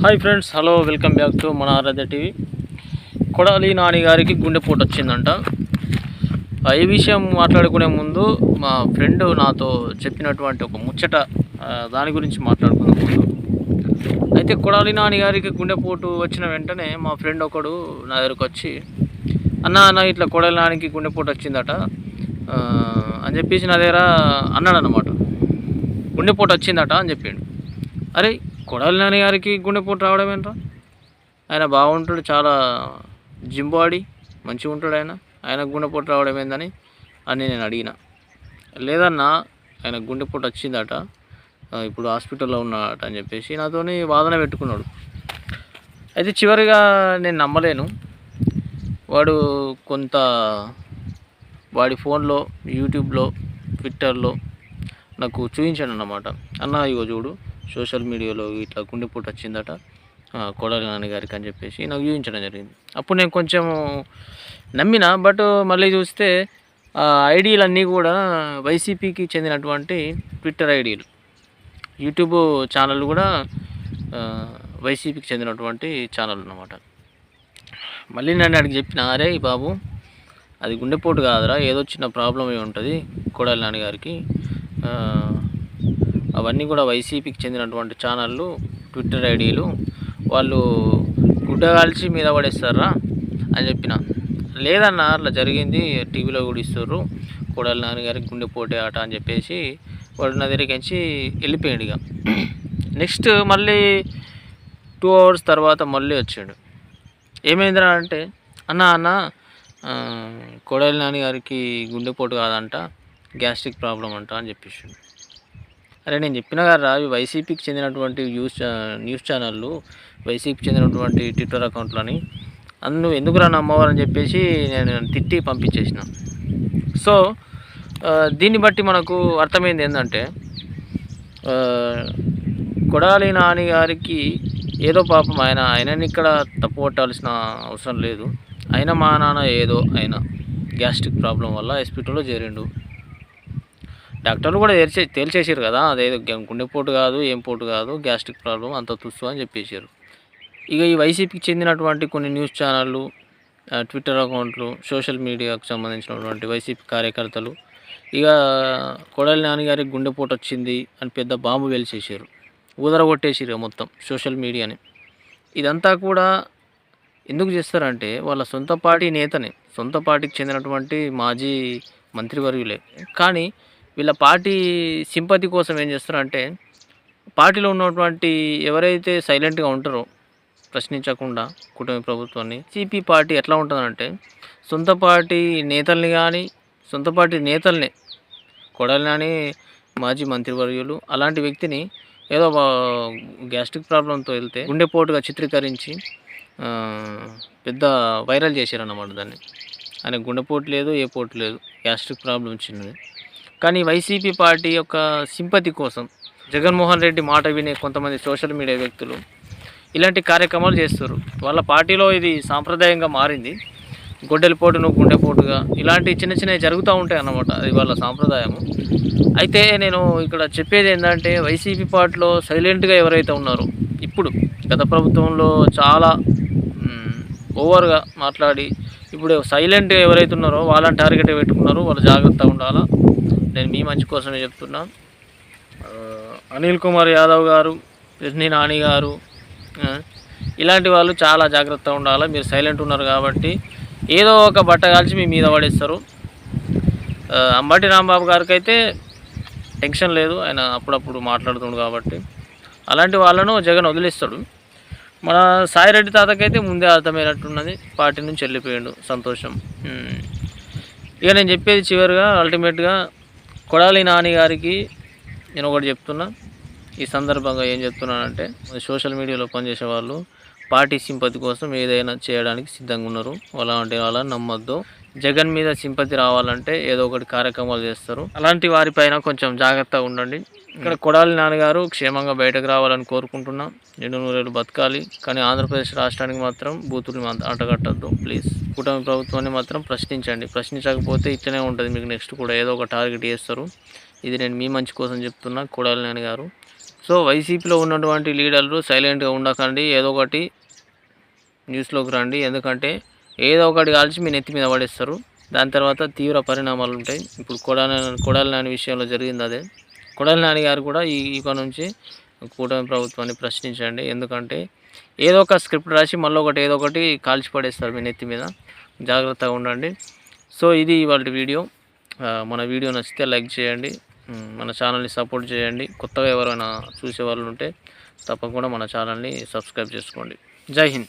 Hi friends hello welcome back to మన ఆరాధ్య TV Kodali Nani గారికి గుండెపోటు వచ్చిందంట. ఈ విషయం మాట్లాడుకునే ముందు మా ఫ్రెండ్ నాతో చెప్పినటువంటి ఒక ముచ్చట దాని గురించి మాట్లాడుకునే ముందు అయితే కొడాలి నాని గారికి గుండెపోటు వచ్చిన వెంటనే మా ఫ్రెండ్ ఒకడు నా దగ్గరకు వచ్చి అన్న అన్న ఇట్లా కొడాలి నానికి గుండెపోటు వచ్చిందట. అని చెప్పేసి నా దగ్గర అన్నాడు అనమాట గుండెపోటు వచ్చిందట అని చెప్పిండు. అరే కొడాలి నాని గారికి గుండెపోటు రావడం ఏంట్రా? ఆయన బాగుంటాడు చాలా జిమ్ బాడీ మంచిగా ఉంటాడు ఆయన. ఆయన గుండెపోటు రావడం ఏందని అని నేను అడిగిన. లేదన్నా ఆయన గుండెపోటు వచ్చిందట ఇప్పుడు హాస్పిటల్లో ఉన్నాడట అని చెప్పేసి నాతోని వాదన పెట్టుకున్నాడు. అయితే చివరిగా నేను నమ్మలేను. వాడు కొంత వాడి ఫోన్లో యూట్యూబ్లో ట్విట్టర్లో నాకు చూపించాడు అన్నమాట అన్న ఇగో చూడు సోషల్ మీడియాలో ఇట్లా గుండెపోటు వచ్చిందట ఆ, కొడాలి నాన్నగారికి అని చెప్పేసి నాకు చూపించడం జరిగింది. అప్పుడు నేను కొంచెం నమ్మిన బట్ మళ్ళీ చూస్తే ఆ ఐడీలన్నీ కూడా వైసీపీకి చెందినటువంటి ట్విట్టర్ ఐడీలు. యూట్యూబ్ ఛానల్ కూడా వైసీపీకి చెందినటువంటి ఛానల్ అన్నమాట. మళ్ళీ నన్ను అడిగి చెప్పిన అరే బాబు అది గుండెపోటు కాదురా ఏదో చిన్న ప్రాబ్లం ఉంటుంది కొడాలి నాన్నగారికి అవన్నీ కూడా వైసీపీకి చెందినటువంటి ఛానళ్ళు ట్విట్టర్ ఐడీలు. వాళ్ళు గుడ్డ కాల్చి మీద పడేస్తారా అని చెప్పిన. లేదన్న అట్లా జరిగింది టీవీలో కూడా ఇస్తారు కోడలి నాన్నగారికి గుండెపోటే ఆట అని చెప్పేసి వాడు నా దగ్గరికించి వెళ్ళిపోయాడు ఇక. నెక్స్ట్ మళ్ళీ టూ అవర్స్ తర్వాత మళ్ళీ వచ్చాడు. ఏమైందిరా అంటే అన్న అన్న కోడలి నాన్నగారికి గారికి గుండెపోటు కాదంట గ్యాస్ట్రిక్ ప్రాబ్లం అంట అని చెప్పేసి అరే నేను చెప్పిన కదా అవి వైసీపీకి చెందినటువంటి న్యూస్ న్యూస్ ఛానళ్ళు వైసీపీకి చెందినటువంటి ట్విట్టర్ అకౌంట్లని అందు ఎందుకు రా నమ్మవారని చెప్పేసి నేను తిట్టి పంపించేసిన. సో దీన్ని బట్టి మనకు అర్థమైంది ఏంటంటే కొడాలి నాని గారికి ఏదో పాపం ఆయన ఆయనని ఇక్కడ తప్పు పట్టాల్సిన అవసరం లేదు. అయినా మా నాన్న ఏదో ఆయన గ్యాస్ట్రిక్ ప్రాబ్లం వల్ల హాస్పిటల్లో చేరిండు. డాక్టర్లు కూడా తెలిసే తేల్చేసారు కదా. అదేదో గుండెపోటు కాదు ఏం పోటు కాదు గ్యాస్ట్రిక్ ప్రాబ్లం అంత తుస్సు అని చెప్పేశారు ఇక ఈ వైసీపీకి చెందినటువంటి కొన్ని న్యూస్ ఛానళ్ళు ట్విట్టర్ అకౌంట్లు సోషల్ మీడియాకు సంబంధించినటువంటి వైసీపీ కార్యకర్తలు ఇక కొడాలి నాన్నగారికి గుండెపోటు వచ్చింది అని పెద్ద బాంబు వెలిచేసారు ఊదరగొట్టేసారు ఇక మొత్తం సోషల్ మీడియాని. ఇదంతా కూడా ఎందుకు చేస్తారంటే వాళ్ళ సొంత పార్టీ నేతనే సొంత పార్టీకి చెందినటువంటి మాజీ మంత్రివర్యులే. కానీ వీళ్ళ పార్టీ సింపతి కోసం ఏం చేస్తారంటే పార్టీలో ఉన్నటువంటి ఎవరైతే సైలెంట్గా ఉంటారో ప్రశ్నించకుండా కుటుంబ ప్రభుత్వాన్ని సిపి పార్టీ ఎట్లా ఉంటుందంటే సొంత పార్టీ నేతల్ని కానీ సొంత పార్టీ నేతల్ని కొడాలని మాజీ మంత్రివర్యులు అలాంటి వ్యక్తిని ఏదో గ్యాస్ట్రిక్ ప్రాబ్లంతో వెళ్తే గుండెపోటుగా చిత్రీకరించి పెద్ద వైరల్ చేశారన్నమాట దాన్ని. ఆయన గుండెపోటు లేదు ఏ పోటు లేదు గ్యాస్ట్రిక్ ప్రాబ్లం చిన్నది కానీ వైసీపీ పార్టీ యొక్క సింపతి కోసం జగన్మోహన్ రెడ్డి మాట వినే కొంతమంది సోషల్ మీడియా వ్యక్తులు ఇలాంటి కార్యక్రమాలు చేస్తారు. వాళ్ళ పార్టీలో ఇది సాంప్రదాయంగా మారింది. గొడ్డలిపోటును గుండెపోటుగా ఇలాంటి చిన్న చిన్నవి జరుగుతూ ఉంటాయి అన్నమాట అది వాళ్ళ సాంప్రదాయము. అయితే నేను ఇక్కడ చెప్పేది ఏంటంటే వైసీపీ పార్టీలో సైలెంట్గా ఎవరైతే ఉన్నారో ఇప్పుడు గత ప్రభుత్వంలో చాలా ఓవర్గా మాట్లాడి ఇప్పుడు సైలెంట్గా ఎవరైతే ఉన్నారో వాళ్ళని టార్గెట్ పెట్టుకున్నారో వాళ్ళు జాగ్రత్తగా ఉండాలా? నేను మీ మంచి కోసమే చెప్తున్నా. అనిల్ కుమార్ యాదవ్ గారు రజనీ నాని గారు ఇలాంటి వాళ్ళు చాలా జాగ్రత్తగా ఉండాలి. మీరు సైలెంట్ ఉన్నారు కాబట్టి ఏదో ఒక బట్ట కాల్చి మీ మీద పడేస్తారు. అంబటి రాంబాబు గారికి అయితే టెన్షన్ లేదు. ఆయన అప్పుడప్పుడు మాట్లాడుతుండు కాబట్టి. అలాంటి వాళ్ళను జగన్ వదిలేస్తాడు. మన సాయిరెడ్డి తాతకైతే ముందే అర్థమైనట్టున్నది పార్టీ నుంచి వెళ్ళిపోయాడు సంతోషం. ఇక నేను చెప్పేది చివరిగా అల్టిమేట్గా కొడాలి నాని గారికి నేను ఒకటి చెప్తున్నా. ఈ సందర్భంగా ఏం చెప్తున్నానంటే సోషల్ మీడియాలో పనిచేసే వాళ్ళు పార్టీ సింపతి కోసం ఏదైనా చేయడానికి సిద్ధంగా ఉన్నారు. అలా అంటే అలా నమ్మొద్దు. జగన్ మీద సింపతి రావాలంటే ఏదో ఒకటి కార్యక్రమాలు చేస్తారు. అలాంటి వారిపైన కొంచెం జాగ్రత్తగా ఉండండి. ఇక్కడ కొడాలి నాన్నగారు క్షేమంగా బయటకు రావాలని కోరుకుంటున్నాం. నిండు నూరేళ్ళు బతకాలి. కానీ ఆంధ్రప్రదేశ్ రాష్ట్రానికి మాత్రం బూతులు అంటగట్టద్దు ప్లీజ్. కూటమి ప్రభుత్వాన్ని మాత్రం ప్రశ్నించండి. ప్రశ్నించకపోతే ఇట్లనే ఉంటుంది మీకు నెక్స్ట్ కూడా ఏదో ఒక టార్గెట్ చేస్తారు. ఇది నేను మీ మంచి కోసం చెప్తున్నా కొడాలి నాన్నగారు. సో వైసీపీలో ఉన్నటువంటి లీడర్లు సైలెంట్గా ఉండకండి. ఏదో ఒకటి న్యూస్లోకి రండి. ఎందుకంటే ఏదో ఒకటి కాల్చి మీ నెత్తి మీద పడేస్తారు. దాని తర్వాత తీవ్ర పరిణామాలు ఉంటాయి. ఇప్పుడు కొడాలి కొడాలి నాని విషయంలో జరిగింది అదే. కొడాలి నాని గారు కూడా ఈ ఇక నుంచి కూటమి ప్రభుత్వాన్ని ప్రశ్నించండి. ఎందుకంటే ఏదో ఒక స్క్రిప్ట్ రాసి మళ్ళీ ఒకటి ఏదో ఒకటి కాల్చి పడేస్తారు మీ నెత్తి మీద. జాగ్రత్తగా ఉండండి. సో ఇది ఇవాళ వీడియో. మన వీడియో నచ్చితే లైక్ చేయండి. మన ఛానల్ని సపోర్ట్ చేయండి. కొత్తగా ఎవరైనా చూసే వాళ్ళు ఉంటే తప్పకుండా మన ఛానల్ని సబ్స్క్రైబ్ చేసుకోండి. జై హింద్.